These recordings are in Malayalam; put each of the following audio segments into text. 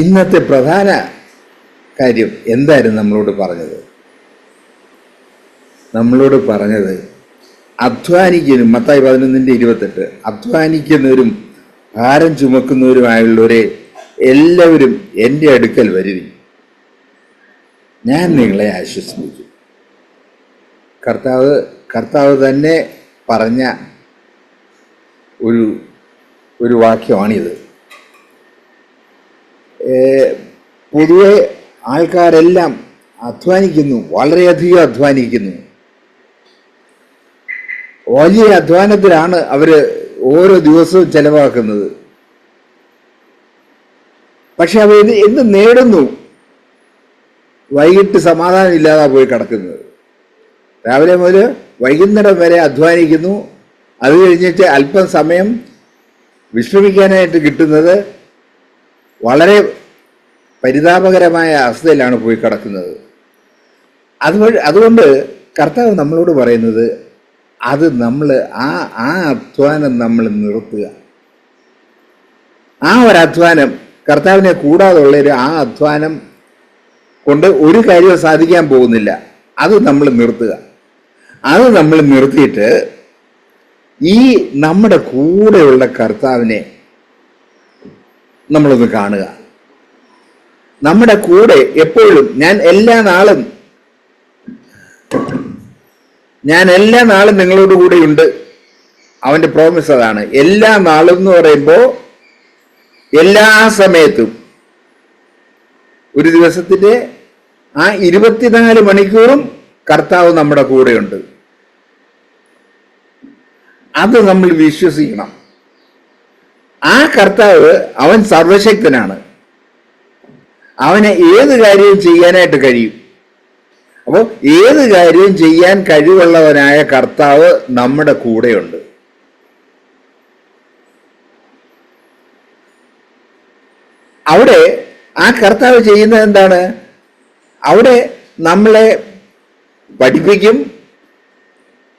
ഇന്നത്തെ പ്രധാന കാര്യം എന്തായിരുന്നു നമ്മളോട് പറഞ്ഞത്? നമ്മളോട് പറഞ്ഞത് അധ്വാനിക്കുന്നതും മത്തായി പതിനൊന്നിന്റെ ഇരുപത്തെട്ട് അധ്വാനിക്കുന്നവരും ഭാരം ചുമക്കുന്നവരുമായുള്ളവരെ എല്ലാവരും എന്റെ അടുക്കൽ വരുവി ഞാൻ നിങ്ങളെ ആശ്വസിപ്പിക്കും. കർത്താവ് കർത്താവ് തന്നെ പറഞ്ഞ ഒരു ഒരു വാക്യമാണിത്. പൊതുവെ ആൾക്കാരെല്ലാം അധ്വാനിക്കുന്നു വളരെയധികം അധ്വാനിക്കുന്നു. വലിയ അധ്വാനത്തിലാണ് അവർ ഓരോ ദിവസവും ചെലവാക്കുന്നത്. പക്ഷെ അവർ എന്ത് നേടുന്നു. വൈകിട്ട് സമാധാനം ഇല്ലാതെ പോയി കിടക്കുന്നത്. രാവിലെ മുതൽ വൈകുന്നേരം വരെ അധ്വാനിക്കുന്നു. അത് കഴിഞ്ഞിട്ട് അല്പം സമയം വിശ്രമിക്കാനായിട്ട് കിട്ടുന്നത് വളരെ പരിതാപകരമായ അവസ്ഥയിലാണ് പോയി കിടക്കുന്നത്. അതുവഴി അതുകൊണ്ട് കർത്താവ് നമ്മളോട് പറയുന്നത് അത് നമ്മൾ ആ ആ അധ്വാനം നമ്മൾ നിർത്തുക. ആ ഒരു അധ്വാനം കർത്താവിനെ കൂടാതുള്ള ഒരു ആ അധ്വാനം കൊണ്ട് ഒരു കാര്യവും സാധിക്കാൻ പോകുന്നില്ല. അത് നമ്മൾ നിർത്തുക. അത് നമ്മൾ നിർത്തിയിട്ട് ഈ നമ്മുടെ കൂടെയുള്ള കർത്താവിനെ നമ്മളൊന്ന് കാണുക. നമ്മുടെ കൂടെ എപ്പോഴും ഞാൻ എല്ലാ നാളും ഞാൻ എല്ലാ നാളും നിങ്ങളോട് കൂടെ ഉണ്ട്. അവന്റെ പ്രോമിസ് അതാണ്. എല്ലാ നാളും എന്ന് പറയുമ്പോൾ എല്ലാ സമയത്തും. ഒരു ദിവസത്തിന്റെ ആ ഇരുപത്തിനാല് മണിക്കൂറും കർത്താവ് നമ്മുടെ കൂടെയുണ്ട്. അത് നമ്മൾ വിശ്വസിക്കണം. കർത്താവ് അവൻ സർവശക്തനാണ്. അവന് ഏത് കാര്യവും ചെയ്യാനായിട്ട് കഴിയും. അപ്പോൾ ഏത് കാര്യവും ചെയ്യാൻ കഴിവുള്ളവനായ കർത്താവ് നമ്മുടെ കൂടെയുണ്ട്. അവിടെ ആ കർത്താവ് ചെയ്യുന്നത് എന്താണ്? അവിടെ നമ്മളെ പഠിപ്പിക്കും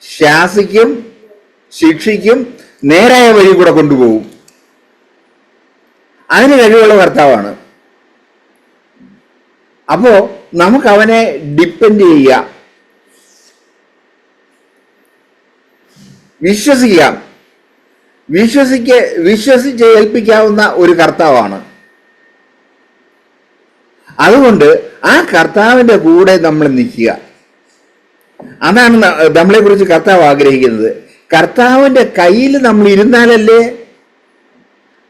ശാസിക്കും ശിക്ഷിക്കും നേരായ വഴി കൂടെ കൊണ്ടുപോകും. അതിന് കഴിവുള്ള കർത്താവാണ് അപ്പോ നമുക്ക് അവനെ ഡിപ്പെൻഡ് ചെയ്യാം വിശ്വസിക്കാം. വിശ്വസിക്ക വിശ്വസിച്ച് ഏൽപ്പിക്കാവുന്ന ഒരു കർത്താവാണ്. അതുകൊണ്ട് ആ കർത്താവിന്റെ കൂടെ നമ്മൾ നിൽക്കുക. അതാണ് നമ്മളെ കുറിച്ച് കർത്താവ് ആഗ്രഹിക്കുന്നത്. കർത്താവിന്റെ കയ്യിൽ നമ്മൾ ഇരുന്നാലല്ലേ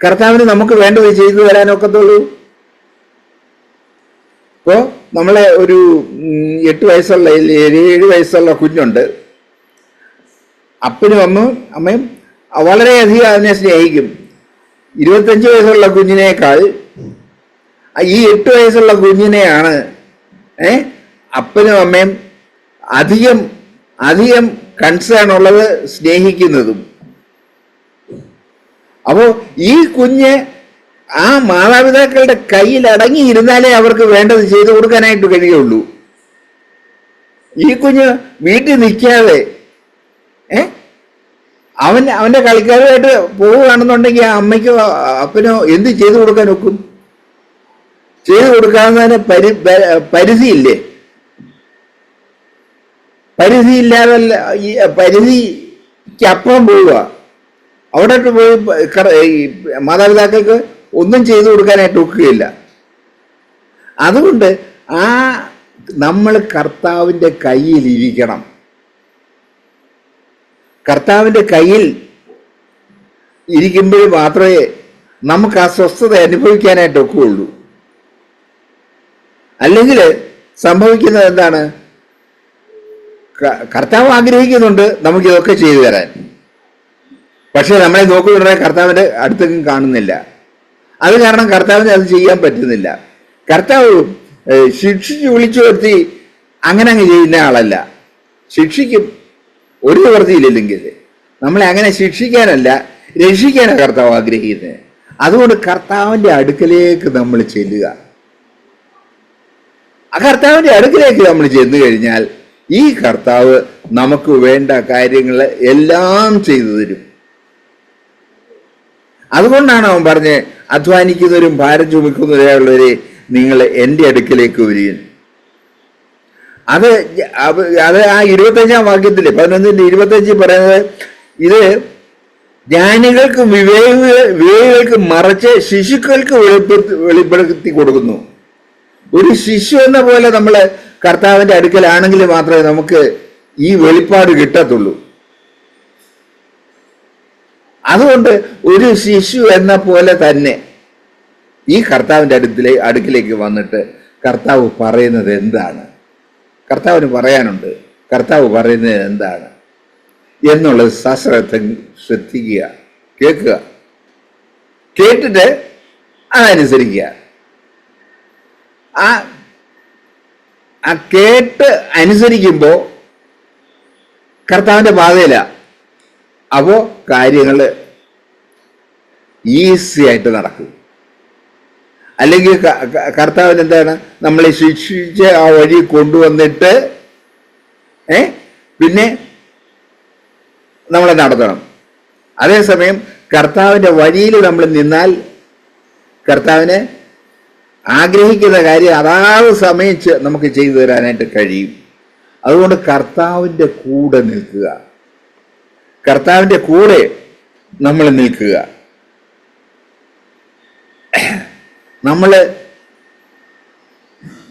കർത്താവിന് നമുക്ക് വേണ്ടത് ചെയ്തു തരാനൊക്കത്തുള്ളൂ ഇപ്പോ നമ്മളെ ഒരു എട്ട് വയസ്സുള്ള ഏഴ് വയസ്സുള്ള കുഞ്ഞുണ്ട്. അപ്പനും അമ്മ അമ്മയും വളരെയധികം അതിനെ സ്നേഹിക്കും. ഇരുപത്തഞ്ച് വയസ്സുള്ള കുഞ്ഞിനേക്കാൾ ഈ എട്ട് വയസ്സുള്ള കുഞ്ഞിനെയാണ് ഏ അപ്പനും അമ്മയും അധികം അധികം കൺസേൺ ഉള്ളത് സ്നേഹിക്കുന്നതും. അപ്പോ ഈ കുഞ്ഞ് ആ മാതാപിതാക്കളുടെ കയ്യിൽ അടങ്ങിയിരുന്നാലേ അവർക്ക് വേണ്ടത് ചെയ്തു കൊടുക്കാനായിട്ട് കഴിയുള്ളൂ. ഈ കുഞ്ഞ് വീട്ടിൽ നിൽക്കാതെ ഏ? അവൻ അവന്റെ കളിക്കാരുമായിട്ട് പോവുകയാണെന്നുണ്ടെങ്കിൽ ആ അമ്മയ്ക്കോ അപ്പനോ എന്ത് ചെയ്തു കൊടുക്കാൻ ഒക്കും? ചെയ്തു കൊടുക്കാവുന്നതിന് പരി പരിധിയില്ലേ? പരിധിയില്ലാതല്ല ഈ പരിധിക്ക് അപ്പുറം പോവുക. അവിടെ പോയി ഈ മാതാപിതാക്കൾക്ക് ഒന്നും ചെയ്തു കൊടുക്കാനായിട്ട് ഒക്കുകയില്ല. അതുകൊണ്ട് ആ നമ്മൾ കർത്താവിന്റെ കയ്യിൽ ഇരിക്കണം. കർത്താവിന്റെ കയ്യിൽ ഇരിക്കുമ്പോൾ മാത്രമേ നമുക്ക് ആ സ്വസ്ഥത അനുഭവിക്കാനായിട്ട് ഒക്കുകയുള്ളൂ. അല്ലെങ്കിൽ സംഭവിക്കുന്നത് എന്താണ്? കർത്താവ് ആഗ്രഹിക്കുന്നുണ്ട് നമുക്കിതൊക്കെ ചെയ്തു തരാൻ. പക്ഷെ നമ്മളെ നോക്കുന്നുണ്ടെ കർത്താവിന്റെ അടുത്തേക്കും കാണുന്നില്ല. അത് കാരണം കർത്താവിന് അത് ചെയ്യാൻ പറ്റുന്നില്ല. കർത്താവ് ശിക്ഷിച്ച് വിളിച്ചു വരുത്തി അങ്ങനെ അങ്ങ് ചെയ്യുന്ന ആളല്ല. ശിക്ഷിക്കും. ഒരു നിവൃത്തിയില്ലെങ്കിൽ നമ്മളെ അങ്ങനെ ശിക്ഷിക്കാനല്ല രക്ഷിക്കാനാണ് കർത്താവ് ആഗ്രഹിക്കുന്നത്. അതുകൊണ്ട് കർത്താവിന്റെ അടുക്കലേക്ക് നമ്മൾ ചെല്ലുക. ആ കർത്താവിന്റെ അടുക്കലേക്ക് നമ്മൾ ചെന്നു കഴിഞ്ഞാൽ ഈ കർത്താവ് നമുക്ക് വേണ്ട കാര്യങ്ങൾ എല്ലാം ചെയ്തു തരും. അതുകൊണ്ടാണ് അവൻ പറഞ്ഞ് അധ്വാനിക്കുന്നവരും ഭാരം ചുമക്കുന്നവരെയുള്ളവരെ നിങ്ങൾ എന്റെ അടുക്കിലേക്ക് വരികയും. അത് അത് ആ ഇരുപത്തഞ്ചാം വാക്യത്തിൽ പതിനൊന്നിന്റെ ഇരുപത്തഞ്ചിൽ പറയുന്നത് ഇത് ജ്ഞാനികൾക്ക് വിവേക വിവേകികൾക്ക് മറച്ച് ശിശുക്കൾക്ക് വെളിപ്പെടുത്തി വെളിപ്പെടുത്തി കൊടുക്കുന്നു. ഒരു ശിശു എന്ന പോലെ നമ്മൾ കർത്താവിന്റെ അടുക്കലാണെങ്കിൽ മാത്രമേ നമുക്ക് ഈ വെളിപ്പാട് കിട്ടത്തുള്ളൂ. അതുകൊണ്ട് ഒരു ശിശു എന്ന പോലെ തന്നെ ഈ കർത്താവിന്റെ അടുത്തിലെ അടുക്കിലേക്ക് വന്നിട്ട് കർത്താവ് പറയുന്നത് എന്താണ്? കർത്താവിന് പറയാനുണ്ട്. കർത്താവ് പറയുന്നത് എന്താണ്? എന്നുള്ളത് സശ്രദ്ധ ശ്രദ്ധിക്കുക കേൾക്കുക. കേട്ടിട്ട് അതനുസരിക്കുക. ആ ആ കേട്ട് അനുസരിക്കുമ്പോൾ കർത്താവിന്റെ പാതയില. അപ്പോൾ കാര്യങ്ങൾ ഈസി ആയിട്ട് നടക്കും. അല്ലെങ്കിൽ കർത്താവിന് എന്താണ്? നമ്മളെ ശിക്ഷിച്ച് ആ വഴി കൊണ്ടുവന്നിട്ട് ഏ? പിന്നെ നമ്മളെ നടത്തണം. അതേസമയം കർത്താവിന്റെ വഴിയിൽ നമ്മൾ നിന്നാൽ കർത്താവിനെ ആഗ്രഹിക്കുന്ന കാര്യം അതാത് സമയം നമുക്ക് ചെയ്തു തരാനായിട്ട് കഴിയും. അതുകൊണ്ട് കർത്താവിന്റെ കൂടെ നിൽക്കുക. കർത്താവിന്റെ കൂടെ നമ്മൾ നിൽക്കുക. നമ്മൾ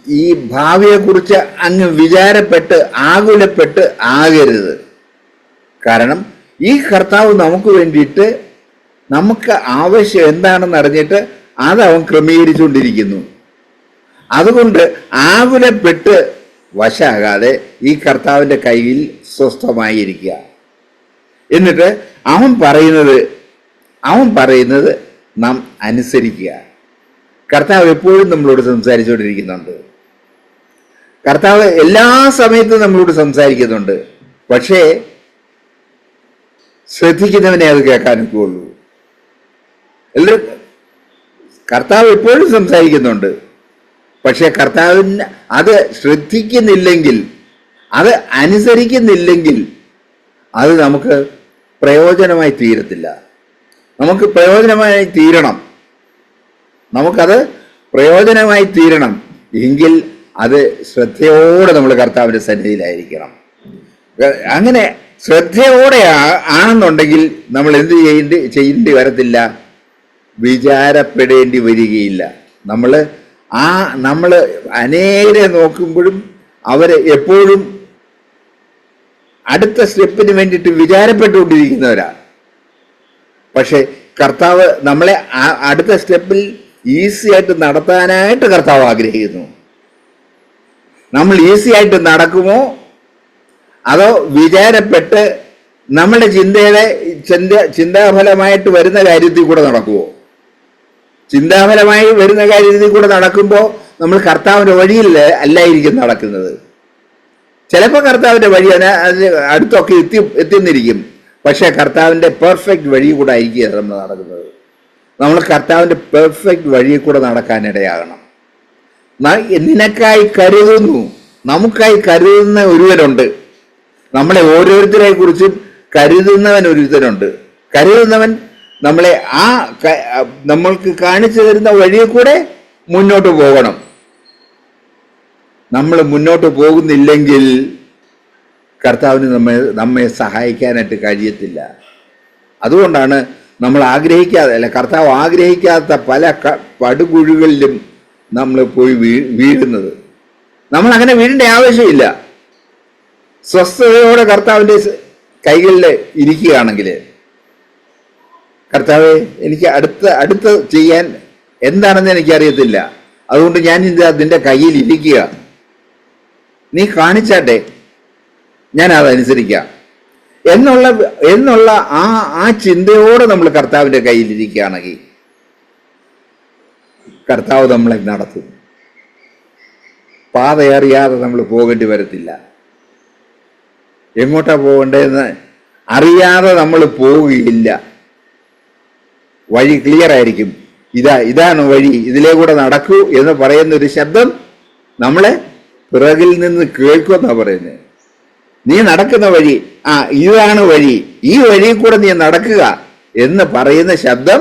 ഈ ഭാവിയെക്കുറിച്ച് അങ്ങ് വിചാരപ്പെട്ട് ആകുലപ്പെട്ട് ആകരുത്. കാരണം ഈ കർത്താവ് നമുക്ക് വേണ്ടിയിട്ട് നമുക്ക് ആവശ്യം എന്താണെന്ന് അറിഞ്ഞിട്ട് അത് അവൻ ക്രമീകരിച്ചുകൊണ്ടിരിക്കുന്നു. അതുകൊണ്ട് ആകുലപ്പെട്ട് വശാകാതെ ഈ കർത്താവിന്റെ കയ്യിൽ സ്വസ്ഥമായിരിക്കുക. എന്നിട്ട് അവൻ പറയുന്നത് അവൻ പറയുന്നത് നാം അനുസരിക്കുക. കർത്താവ് എപ്പോഴും നമ്മളോട് സംസാരിച്ചുകൊണ്ടിരിക്കുന്നുണ്ട്. കർത്താവ് എല്ലാ സമയത്തും നമ്മളോട് സംസാരിക്കുന്നുണ്ട്. പക്ഷേ ശ്രദ്ധിക്കുന്നവനെ അത് കേൾക്കാൻ ഒക്കുള്ളൂ എല്ലാവരും കർത്താവ് എപ്പോഴും സംസാരിക്കുന്നുണ്ട്. പക്ഷേ കർത്താവിന് അത് ശ്രദ്ധിക്കുന്നില്ലെങ്കിൽ അത് അനുസരിക്കുന്നില്ലെങ്കിൽ അത് നമുക്ക് പ്രയോജനമായി തീരത്തില്ല. നമുക്ക് പ്രയോജനമായി തീരണം. നമുക്കത് പ്രയോജനമായി തീരണം. എങ്കിൽ അത് ശ്രദ്ധയോടെ നമ്മൾ കർത്താവിന്റെ സന്നിധിയിലായിരിക്കണം. അങ്ങനെ ശ്രദ്ധയോടെ ആണെന്നുണ്ടെങ്കിൽ നമ്മൾ എന്ത് ചെയ്യേണ്ടി ചെയ്യേണ്ടി വരത്തില്ല. വിചാരപ്പെടേണ്ടി വരികയില്ല. നമ്മൾ ആ നമ്മൾ അനേകരെ നോക്കുമ്പോഴും അവരെ എപ്പോഴും അടുത്ത സ്റ്റെപ്പിന് വേണ്ടിയിട്ട് വിചാരപ്പെട്ടുകൊണ്ടിരിക്കുന്നവരാ പക്ഷെ കർത്താവ് നമ്മളെ അടുത്ത സ്റ്റെപ്പിൽ ഈസി ആയിട്ട് നടത്താനായിട്ട് കർത്താവ് ആഗ്രഹിക്കുന്നു. നമ്മൾ ഈസി ആയിട്ട് നടക്കുമോ? അതോ വിചാരപ്പെട്ട് നമ്മുടെ ചിന്തയുടെ ചിന്ത ചിന്താഫലമായിട്ട് വരുന്ന കാര്യത്തിൽ കൂടെ നടക്കുമോ ചിന്താഫലമായി വരുന്ന കാര്യത്തിൽ കൂടെ നടക്കുമ്പോൾ നമ്മൾ കർത്താവിന്റെ വഴിയിൽ അല്ലായിരിക്കും നടക്കുന്നത്. ചിലപ്പോൾ കർത്താവിന്റെ വഴി അതിന് അടുത്തൊക്കെ എത്തി എത്തിന്നിരിക്കും. പക്ഷേ കർത്താവിന്റെ പെർഫെക്റ്റ് വഴി കൂടെ ആയിരിക്കും നമ്മൾ നടക്കുന്നത്. നമ്മൾ കർത്താവിന്റെ പെർഫെക്റ്റ് വഴിയിൽ കൂടെ നടക്കാനിടയാകണം നിനക്കായി കരുതുന്നു. നമുക്കായി കരുതുന്ന ഒരുവനുണ്ട് നമ്മളെ ഓരോരുത്തരെ കുറിച്ചും കരുതുന്നവൻ ഒരുത്തനുണ്ട് കരുതുന്നവൻ നമ്മളെ ആ നമ്മൾക്ക് കാണിച്ചു തരുന്ന വഴിയിൽ കൂടെ മുന്നോട്ട് പോകണം. നമ്മൾ മുന്നോട്ട് പോകുന്നില്ലെങ്കിൽ കർത്താവിന് നമ്മെ നമ്മെ സഹായിക്കാനായിട്ട് കഴിയത്തില്ല. അതുകൊണ്ടാണ് നമ്മൾ ആഗ്രഹിക്കാതെ അല്ല കർത്താവ് ആഗ്രഹിക്കാത്ത പല പടുകുഴികളിലും നമ്മൾ പോയി വീ വീഴുന്നത്. നമ്മൾ അങ്ങനെ വീഴേണ്ട ആവശ്യമില്ല. സ്വസ്ഥതയോടെ കർത്താവിന്റെ കൈകളിൽ ഇരിക്കുകയാണെങ്കിൽ കർത്താവ് എനിക്ക് അടുത്ത അടുത്ത ചെയ്യാൻ എന്താണെന്ന് എനിക്കറിയത്തില്ല. അതുകൊണ്ട് ഞാൻ ഇത് അതിന്റെ കയ്യിൽ ഇരിക്കുക. നീ കാണിച്ചാട്ടെ? ഞാൻ അതനുസരിക്കാം എന്നുള്ള എന്നുള്ള ആ ആ ചിന്തയോടെ നമ്മൾ കർത്താവിന്റെ കയ്യിലിരിക്കുകയാണെങ്കിൽ കർത്താവ് നമ്മളെ നടത്തും. പാതയറിയാതെ നമ്മൾ പോകേണ്ടി വരത്തില്ല. എങ്ങോട്ടാ പോകേണ്ടതെന്ന് അറിയാതെ നമ്മൾ പോവുകയില്ല. വഴി ക്ലിയർ ആയിരിക്കും. ഇതാ ഇതാണ് വഴി. ഇതിലേ കൂടെ നടക്കൂ എന്ന് പറയുന്ന ഒരു ശബ്ദം നമ്മളെ പിറകിൽ നിന്ന് കേൾക്കുമെന്നാ പറയുന്നത് നീ നടക്കുന്ന വഴി ആ ഇതാണ് വഴി. ഈ വഴി കൂടെ നീ നടക്കുക എന്ന് പറയുന്ന ശബ്ദം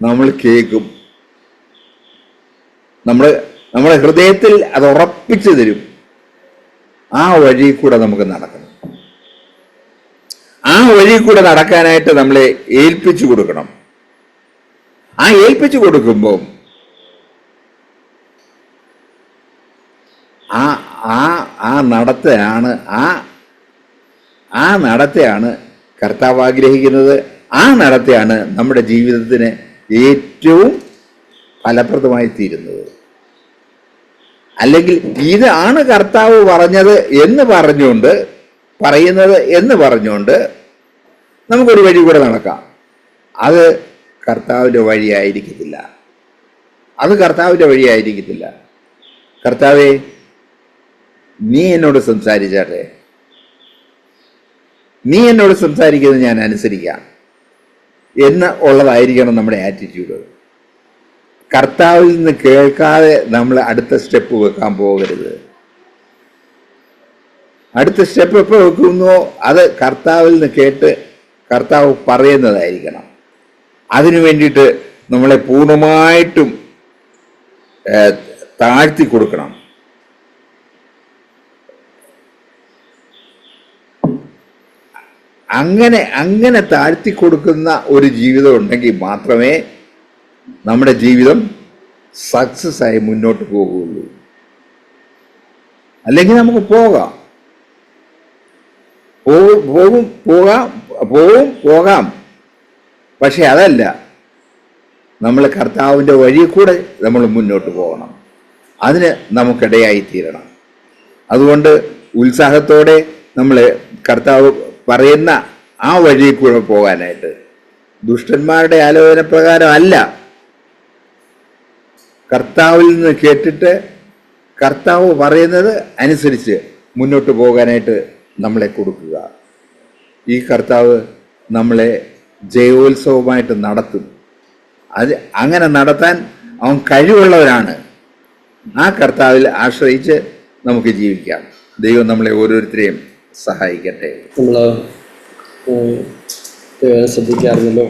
നമ്മൾ കേൾക്കും. നമ്മൾ നമ്മുടെ ഹൃദയത്തിൽ അത് ഉറപ്പിച്ചു തരും. ആ വഴി കൂടെ നമുക്ക് നടക്കണം. ആ വഴി കൂടെ നടക്കാനായിട്ട് നമ്മളെ ഏൽപ്പിച്ചു കൊടുക്കണം. ആ ഏൽപ്പിച്ചു കൊടുക്കുമ്പോൾ ആ ആ നടത്തയാണ് ആ ആ നടത്തയാണ് കർത്താവ് ആഗ്രഹിക്കുന്നത്. ആ നടത്തയാണ് നമ്മുടെ ജീവിതത്തിന് ഏറ്റവും ഫലപ്രദമായി തീരുന്നത്. അല്ലെങ്കിൽ ഇതാണ് കർത്താവ് പറഞ്ഞത് എന്ന് പറഞ്ഞുകൊണ്ട് പറയുന്നത് എന്ന് പറഞ്ഞുകൊണ്ട് നമുക്കൊരു വഴി കൂടെ നടക്കാം. അത് കർത്താവിന്റെ വഴിയായിരിക്കത്തില്ല. അത് കർത്താവിന്റെ വഴിയായിരിക്കത്തില്ല. കർത്താവെ നീ എന്നോട് സംസാരിച്ചാട്ടെ? നീ എന്നോട് സംസാരിക്കുന്നത് ഞാൻ അനുസരിക്കാം. എന്ന് ഉള്ളതായിരിക്കണം നമ്മുടെ ആറ്റിറ്റ്യൂഡ് കർത്താവിൽ നിന്ന് കേൾക്കാതെ നമ്മൾ അടുത്ത സ്റ്റെപ്പ് വെക്കാൻ പോകരുത്. അടുത്ത സ്റ്റെപ്പ് എപ്പോൾ വെക്കുന്നോ അത് കർത്താവിൽ നിന്ന് കേട്ട് കർത്താവ് പറയുന്നതായിരിക്കണം. അതിനു വേണ്ടിയിട്ട് നമ്മളെ പൂർണമായിട്ടും താഴ്ത്തി കൊടുക്കണം. അങ്ങനെ അങ്ങനെ താഴ്ത്തി കൊടുക്കുന്ന ഒരു ജീവിതം ഉണ്ടെങ്കിൽ മാത്രമേ നമ്മുടെ ജീവിതം സക്സസ് ആയി മുന്നോട്ട് പോകുകയുള്ളൂ. അല്ലെങ്കിൽ നമുക്ക് പോകും. പോകും പോകാം പോവും പോകാം. പക്ഷെ അതല്ല. നമ്മൾ കർത്താവിന്റെ വഴി കൂടെ നമ്മൾ മുന്നോട്ട് പോകണം. അതിന് നമുക്കിടയായി തീരണം. അതുകൊണ്ട് ഉത്സാഹത്തോടെ നമ്മൾ കർത്താവ് പറയുന്ന ആ വഴിയിൽ കൂടെ പോകാനായിട്ട്. ദുഷ്ടന്മാരുടെ ആലോചന പ്രകാരം അല്ല. കർത്താവിൽ നിന്ന് കേട്ടിട്ട് കർത്താവ് പറയുന്നത് അനുസരിച്ച് മുന്നോട്ട് പോകാനായിട്ട് നമ്മളെ കൊടുക്കുക. ഈ കർത്താവ് നമ്മളെ ജയോത്സവമായിട്ട് നടത്തും. അത് അങ്ങനെ നടത്താൻ അവൻ കഴിവുള്ളവരാണ് ആ കർത്താവിൽ ആശ്രയിച്ച് നമുക്ക് ജീവിക്കാം. ദൈവം നമ്മളെ ഓരോരുത്തരെയും സഹായിക്കട്ടെ. നമ്മൾ ശ്രദ്ധിക്കാറുണ്ടല്ലോ.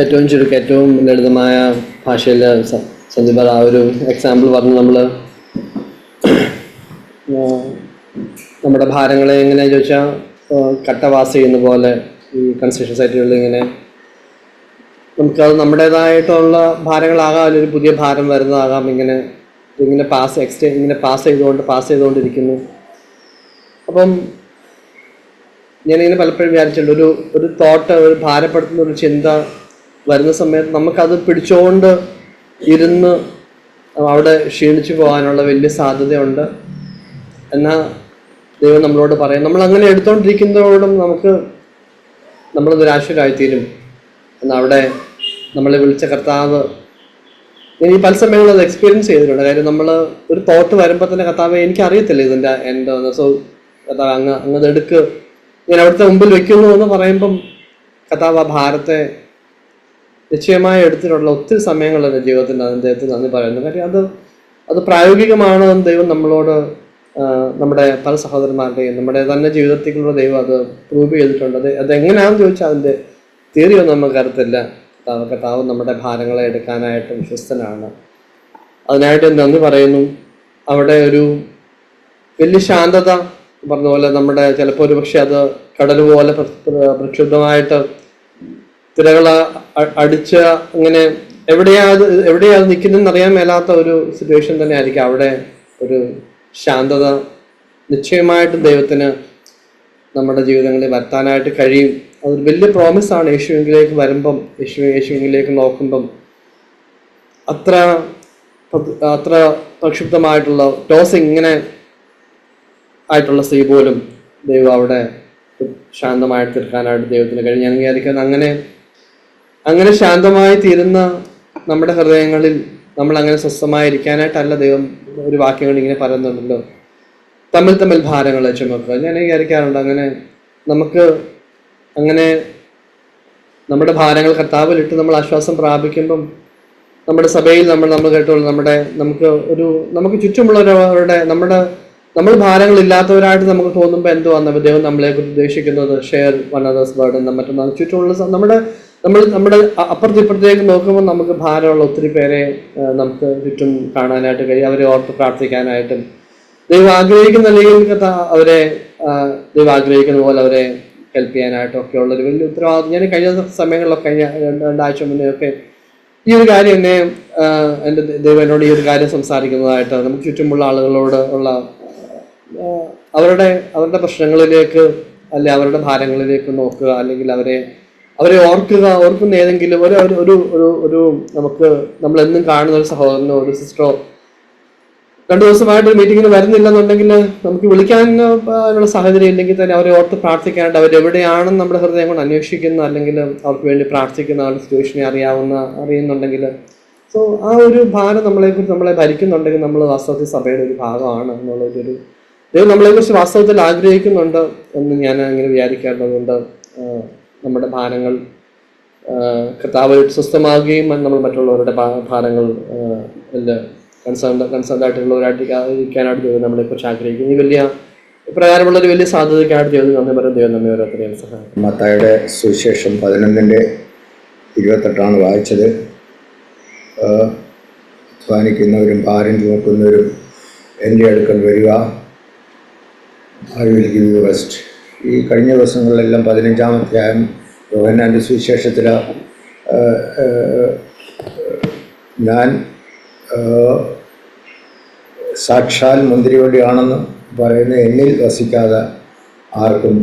ഏറ്റവും ചുരുക്കം ഏറ്റവും ലളിതമായ ഭാഷയിൽ സന്ദീപ് ആ ഒരു എക്സാമ്പിൾ പറഞ്ഞ് നമ്മൾ നമ്മുടെ ഭാരങ്ങളെ എങ്ങനെ ചോദിച്ചാൽ കട്ടവാസ് ചെയ്യുന്ന പോലെ ഈ കൺസ്ട്രക്ഷൻ സൈറ്റുകളിൽ ഇങ്ങനെ നമുക്കത് നമ്മുടേതായിട്ടുള്ള ഭാരങ്ങളാകാം അല്ലെങ്കിൽ ഒരു പുതിയ ഭാരം വരുന്നതാകാം ഇങ്ങനെ ഇങ്ങനെ പാസ് എക്സ്റ്റേ ഇങ്ങനെ പാസ് ചെയ്തുകൊണ്ട് പാസ് ചെയ്തുകൊണ്ടിരിക്കുന്നു. അപ്പം ഞാനിങ്ങനെ പലപ്പോഴും വിചാരിച്ചിട്ടുണ്ട് ഒരു ഒരു തോട്ട് ഒരു ഭാരപ്പെടുത്തുന്ന ഒരു ചിന്ത വരുന്ന സമയത്ത് നമുക്കത് പിടിച്ചുകൊണ്ട് ഇരുന്ന് അവിടെ ക്ഷീണിച്ചു പോകാനുള്ള വലിയ സാധ്യതയുണ്ട്. എന്നാൽ ദൈവം നമ്മളോട് പറയും നമ്മൾ അങ്ങനെ എടുത്തുകൊണ്ടിരിക്കുന്നതോടും നമുക്ക് നമ്മൾ നിരാശരായിത്തീരും. എന്നാൽ അവിടെ നമ്മളെ വിളിച്ച കർത്താവ് ഞാൻ ഈ പല സമയങ്ങളിൽ അത് എക്സ്പീരിയൻസ് ചെയ്തിട്ടുണ്ട്. കാര്യം നമ്മൾ ഒരു തോട്ട് വരുമ്പോൾ തന്നെ കർത്താവ് എനിക്കറിയത്തില്ല ഇതിന്റെ എന്റെ സോ കർത്താവ് അങ്ങ് അങ്ങ് എടുക്ക്. ഞാൻ അവിടുത്തെ മുമ്പിൽ വെക്കുന്നു എന്ന് പറയുമ്പം കഥാവ ഭാരത്തെ നിശ്ചയമായി എടുത്തിട്ടുള്ള ഒത്തിരി സമയങ്ങൾ എന്റെ ജീവിതത്തിൽ അടുത്ത് നന്ദി പറയുന്നു കാര്യം അത് അത് പ്രായോഗികമാണ് ദൈവം നമ്മളോട് നമ്മുടെ പല സഹോദരന്മാരുടെയും നമ്മുടെ തന്നെ ജീവിതത്തിലുള്ള ദൈവം അത് പ്രൂവ് ചെയ്തിട്ടുണ്ട്. അത് അതെങ്ങനെയാണെന്ന് ചോദിച്ചാൽ അതിന്റെ തിയറിയൊന്നും നമുക്ക് അറിയത്തില്ല. കർത്താവ് കർത്താവ് നമ്മുടെ ഭാരങ്ങളെ എടുക്കാനായിട്ട് വിശ്വസ്തനാണ്. അതിനായിട്ട് നന്ദി പറയുന്നു. അവിടെ ഒരു വലിയ ശാന്തത പറഞ്ഞ പോലെ നമ്മുടെ ചിലപ്പോൾ ഒരു പക്ഷെ അത് കടൽ പോലെ പ്ര- പ്ര- പ്രക്ഷുബ്ധമായിട്ട് തിരകൾ അടിച്ച് അങ്ങനെ എവിടെയാ അത് എവിടെയാ അത് നിൽക്കുന്നതെന്ന് അറിയാൻ മേലാത്ത ഒരു സിറ്റുവേഷൻ തന്നെ ആയിരിക്കും അവിടെ ഒരു ശാന്തത നിശ്ചയമായിട്ടും ദൈവത്തിന് നമ്മുടെ ജീവിതങ്ങളിൽ വരുത്താനായിട്ട് കഴിയും. അതൊരു വലിയ പ്രോമിസാണ് യേശുവിലേക്ക് വരുമ്പം യേശു യേശുവിലേക്ക് നോക്കുമ്പം. അത്ര അത്ര പ്രക്ഷുബ്ധമായിട്ടുള്ള ടോസ് ഇങ്ങനെ ആയിട്ടുള്ള സ്ത്രീ പോലും ദൈവം അവിടെ ശാന്തമായി തീർക്കാനായിട്ട് ദൈവത്തിന് കഴിഞ്ഞ്. ഞാൻ വിചാരിക്കുന്നത് അങ്ങനെ അങ്ങനെ ശാന്തമായി തീരുന്ന നമ്മുടെ ഹൃദയങ്ങളിൽ നമ്മൾ അങ്ങനെ സ്വസ്ഥമായിരിക്കാനായിട്ടല്ല ദൈവം ഒരു വാക്യങ്ങൾ ഇങ്ങനെ പറയുന്നുണ്ടല്ലോ. തമ്മിൽ തമ്മിൽ ഭാരങ്ങളെ ചുമക്കുക. ഞാൻ വിചാരിക്കാറുണ്ട് അങ്ങനെ നമുക്ക് അങ്ങനെ നമ്മുടെ ഭാരങ്ങൾ കർത്താവിലിട്ട് നമ്മൾ ആശ്വാസം പ്രാപിക്കുമ്പം നമ്മുടെ സഭയിൽ നമ്മൾ നമ്മൾ കേട്ടോളൂ നമ്മുടെ നമുക്ക് ഒരു നമുക്ക് ചുറ്റുമുള്ളവരുടെ നമ്മുടെ നമ്മൾ ഭാരങ്ങളില്ലാത്തവരായിട്ട് നമുക്ക് തോന്നുമ്പോൾ എന്തുവാന്ന് ദൈവം നമ്മളെ കുറിച്ച് ഉദ്ദേശിക്കുന്നത്? ഷെയർ വൺ അതേഴ്സ് ബേർഡൻ മറ്റൊന്നാണ് ചുറ്റുമുള്ള നമ്മുടെ നമ്മൾ നമ്മുടെ അപ്പുറത്ത് ഇപ്പുറത്തേക്ക് നോക്കുമ്പോൾ നമുക്ക് ഭാരമുള്ള ഒത്തിരി പേരെ നമുക്ക് ചുറ്റും കാണാനായിട്ട് കഴിയും. അവരെ ഓർത്ത് പ്രാർത്ഥിക്കാനായിട്ടും. ദൈവം ആഗ്രഹിക്കുന്ന അല്ലെങ്കിൽ അവരെ ദൈവം ആഗ്രഹിക്കുന്ന പോലെ അവരെ ഹെൽപ്പ് ചെയ്യാനായിട്ടും ഒക്കെ ഒരു വലിയ ഉത്തരവാദിത്വം. ഞാൻ കഴിഞ്ഞ സമയങ്ങളിലൊക്കെ കഴിഞ്ഞ രണ്ട് രണ്ടാഴ്ച മുന്നേ ഒക്കെ ഈ ഒരു കാര്യം എന്നെ എന്റെ ദൈവനോട് ദൈവം ഈ ഒരു കാര്യം സംസാരിക്കുന്നതായിട്ട് നമുക്ക് ചുറ്റുമുള്ള ആളുകളോട് ഉള്ള അവരുടെ അവരുടെ പ്രശ്നങ്ങളിലേക്ക് അല്ലെ അവരുടെ ഭാരങ്ങളിലേക്ക് നോക്കുക അല്ലെങ്കിൽ അവരെ അവരെ ഓർക്കുക ഓർക്കുന്ന ഏതെങ്കിലും ഒരു ഒരു- ഒരു ഒരു ഒരു നമുക്ക് നമ്മളെന്നും കാണുന്ന ഒരു സഹോദരനോ ഒരു സിസ്റ്ററോ രണ്ടു ദിവസമായിട്ട് മീറ്റിങ്ങിന് വരുന്നില്ലെന്നുണ്ടെങ്കിൽ നമുക്ക് വിളിക്കാൻ അതിനുള്ള സാഹചര്യം ഇല്ലെങ്കിൽ തന്നെ അവരെ ഓർത്ത് പ്രാർത്ഥിക്കാനായിട്ട് അവരെവിടെയാണെന്ന് നമ്മുടെ ഹൃദയം കൊണ്ട് അന്വേഷിക്കുന്ന അല്ലെങ്കിൽ അവർക്ക് വേണ്ടി പ്രാർത്ഥിക്കുന്ന ഒരു സിറ്റുവേഷനെ അറിയാവുന്ന അറിയുന്നുണ്ടെങ്കിൽ സോ ആ ഒരു ഭാരം നമ്മളെക്കുറിച്ച് നമ്മളെ ഭരിക്കുന്നുണ്ടെങ്കിൽ നമ്മൾ വാസ്തവത്തിൽ സഭയുടെ ഒരു ഭാഗമാണ് എന്നുള്ളൊരു ദൈവം നമ്മളെക്കുറിച്ച് വാസ്തവത്തിൽ ആഗ്രഹിക്കുന്നുണ്ട് എന്ന് ഞാൻ അങ്ങനെ വിചാരിക്കേണ്ടതുണ്ട് നമ്മുടെ ഭാരങ്ങൾ കർത്താവ് സ്വസ്ഥമാകുകയും നമ്മൾ മറ്റുള്ളവരുടെ ഭാരങ്ങൾ കൺസേൺ കൺസേൺ ആയിട്ടുള്ളവരായിട്ടിരിക്കാനായിട്ട് ദൈവം നമ്മളെക്കുറിച്ച് ആഗ്രഹിക്കുന്നു. ഈ വലിയ പ്രകാരമുള്ള ഒരു വലിയ സാധ്യതയ്ക്കായിട്ട് ദൈവം നന്ദി പറയും ദൈവം നമ്മെ ഓരോരുത്തരെയും സഹായിക്കും. മത്തായുടെ സുവിശേഷം പതിനൊന്നിന്റെ ഇരുപത്തെട്ടാണ് വായിച്ചത്. ധ്വാനിക്കുന്നവരും ഭാരം ചുമക്കുന്നവരും എന്റെ അടുക്കൽ വരിക. I will give you rest ഈ കഴിഞ്ഞ ദിവസങ്ങളിലെല്ലാം പതിനഞ്ചാം അധ്യായം യോഹന്നാന്റെ സുവിശേഷത്തിൽ ഞാൻ സാക്ഷാൽ മുന്തിരിവള്ളിയാണെന്ന് പറയുന്ന എന്നിൽ വസിക്കാതെ ആർക്കും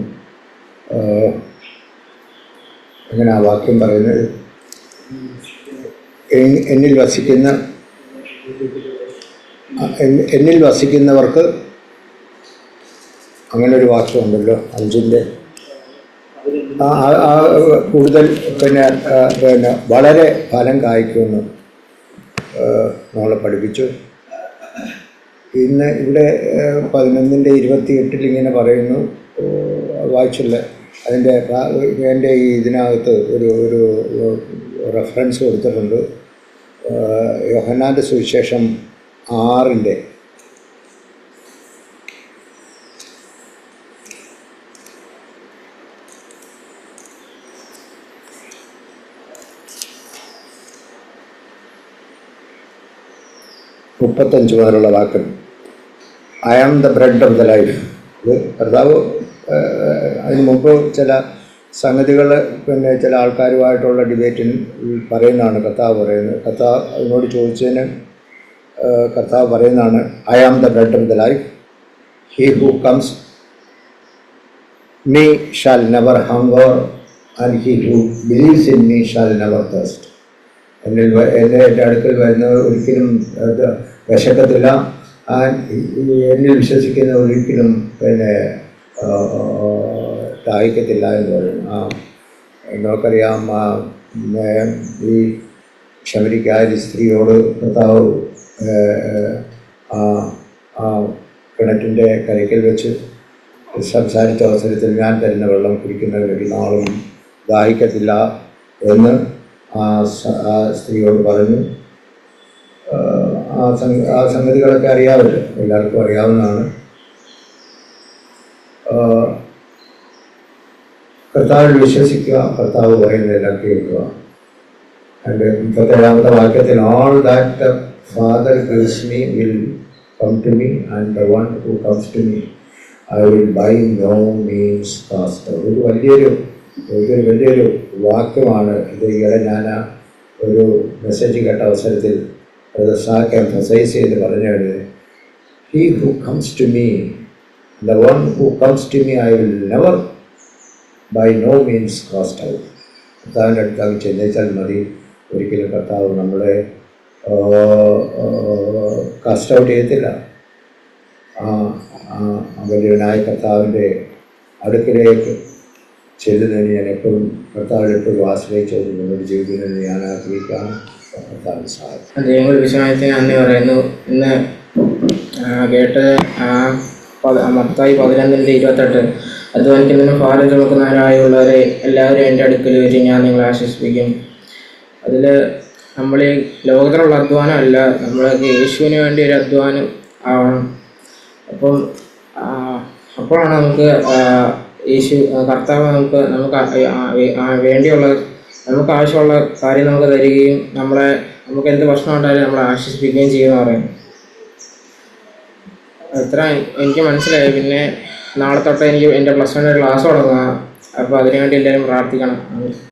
അങ്ങനെ ആ വാക്യം പറയുന്നത് എന്നിൽ വസിക്കുന്ന എന്നിൽ വസിക്കുന്നവർക്ക് അങ്ങനെ ഒരു വാക്യമുണ്ടല്ലോ അഞ്ചിന്റെ കൂടുതൽ പിന്നെ പിന്നെ വളരെ ഫലം കായ്ക്കുമെന്ന് നമ്മളെ പഠിപ്പിച്ചു. ഇന്ന് ഇവിടെ പതിനൊന്നിന്റെ ഇരുപത്തി എട്ടിൽ ഇങ്ങനെ പറയുന്നു വായിച്ചില്ല. അതിന്റെ എന്റെ ഈ ഇതിനകത്ത് ഒരു ഒരു റെഫറൻസ് കൊടുത്തിട്ടുണ്ട്. യോഹനാന്റെ സുവിശേഷം ആറിന്റെ മുപ്പത്തഞ്ച് മുതലുള്ള വാക്ക്. I am the bread of the life ഇത് കർത്താവ് അതിന് മുമ്പ് ചില സംഗതികൾ പിന്നെ ചില ആൾക്കാരുമായിട്ടുള്ള ഡിബേറ്റിൽ പറയുന്നതാണ് കർത്താവ് പറയുന്നത്. കർത്താവ് അതിനോട് ചോദിച്ചതിന് കർത്താവ് പറയുന്നതാണ് I am the bread of the life he who comes me shall never hunger and he who believes in me shall never thirst എന്നിൽ എന്റെ അടുക്കൽ വരുന്നവർ ഒരിക്കലും വിശക്കത്തില്ല. എന്നിൽ വിശ്വസിക്കുന്ന ഒരിക്കലും പിന്നെ ദാഹിക്കത്തില്ല എന്ന് പറയും. ആ നമുക്കറിയാം ആ, ഈ ശബരിക്കാരി സ്ത്രീയോട് ഏ, ആ ആ കിണറ്റിന്റെ കരയ്ക്കൽ വെച്ച് സംസാരിച്ച അവസരത്തിൽ ഞാൻ തരുന്ന വെള്ളം കുടിക്കുന്നവർ നാളും ദാഹിക്കത്തില്ല എന്ന് ആ സ- ആ സ്ത്രീയോട് പറഞ്ഞു. ആ, ആ സംഗ ആ സംഗതികളൊക്കെ അറിയാമല്ലോ എല്ലാവർക്കും അറിയാവുന്നതാണ്. ആ, കർത്താവിൽ വിശ്വസിക്കുക കർത്താവ് പറയുന്നതെല്ലാം കേൾക്കുക. എന്റെ മുപ്പത്തേഴാമത്തെ വാക്യത്തിൽ all that the father gives me will come to me and the one who comes to me I will by no means cast ഒരു വലിയൊരു ഒരു വലിയൊരു വാക്യമാണ്. ഇത് ഈയിടെ ഞാൻ ആ ഒരു മെസ്സേജ് കേട്ട അവസരത്തിൽ അത് സാക്ക് എംഫസൈസ് ചെയ്ത് പറഞ്ഞത് he who comes to me the one who comes to me I will never by no means cast out കർത്താവിന്റെ അടുത്താകെ ചെന്നേച്ചാൽ മതി. ഒരിക്കലും കർത്താവ് നമ്മളെ കാസ്റ്റ് ഔട്ട് ചെയ്യത്തില്ല. ആ വലിയ വലിയവനായ കർത്താവിന്റെ അടുക്കലേക്ക് ചെല്ലുന്നതിന് ഞാൻ എപ്പോഴും കർത്താവിനെ എപ്പോഴും ആശ്രയിച്ചുകൊണ്ട് മുന്നോട്ട് ജീവിക്കുന്നതിന് ഞാൻ ആഗ്രഹിക്കുകയാണ് ഭർത്താവിന് സഹായിക്കും. ദൈവങ്ങൾ വിശ്വാസത്തിന് നന്ദി പറയുന്നു. ഇന്ന് കേട്ട് മത്തായി പതിനൊന്നിന്റെ ഇരുപത്തെട്ട്. അധ്വാനിക്കുന്നതിനും ഭാരം ചുമക്കുന്നവരായുള്ളവരെ എല്ലാവരും എന്റെ അടുക്കൽ വരും ഞാൻ നിങ്ങളെ ആശ്വസിപ്പിക്കും. അതിൽ നമ്മൾ ഈ ലോകത്തിലുള്ള അധ്വാനമല്ല നമ്മളൊക്കെ യേശുവിന് വേണ്ടി ഒരു അധ്വാനം ആവണം. അപ്പം അപ്പോഴാണ് നമുക്ക് യേശു കർത്താവ് നമുക്ക് നമുക്ക് വേണ്ടിയുള്ള നമുക്ക് ആവശ്യമുള്ള കാര്യം നമുക്ക് തരികയും നമ്മളെ നമുക്ക് എന്ത് പ്രശ്നം ഉണ്ടായാലും നമ്മളെ ആശ്വസിപ്പിക്കുകയും ചെയ്യുമെന്ന് പറയും അത്ര എനിക്ക് മനസ്സിലായി. പിന്നെ നാളെ തൊട്ട് എനിക്ക് എന്റെ പ്ലസ് വണ്ണിന്റെ ക്ലാസ് തുടങ്ങുക. അപ്പോൾ അതിനുവേണ്ടി എല്ലാവരും പ്രാർത്ഥിക്കണം.